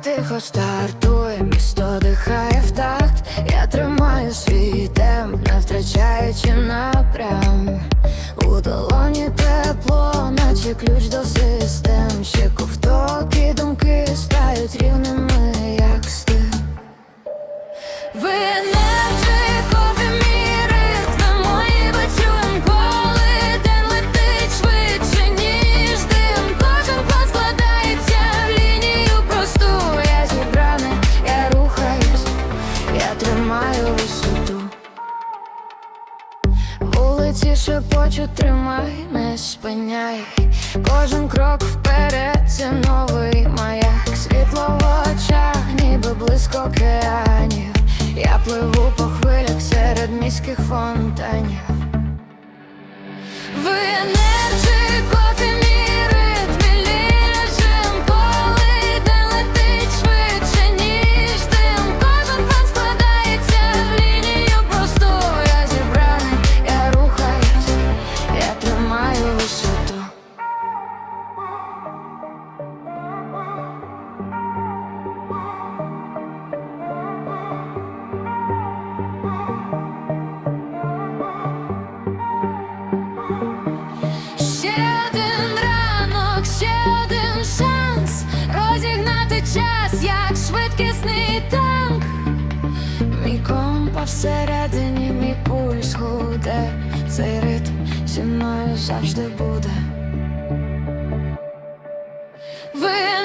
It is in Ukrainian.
тихо стартує, місто дихає в такт. Я тримаю свій темп, не втрачаючи напрям. У долоні тепло, наче ключ до систем. Ще ковток тримаю висоту. Вулиці шепочуть, тримай, не спиняй. Кожен крок вперед, це новий маяк. Світло в очах, ніби близько океанів. Я пливу по хвилях серед міських фонтанів. Час, як швидкісний танк. Мій компа всередині, мій пульс гуде, цей ритм зі мною завжди буде. Ви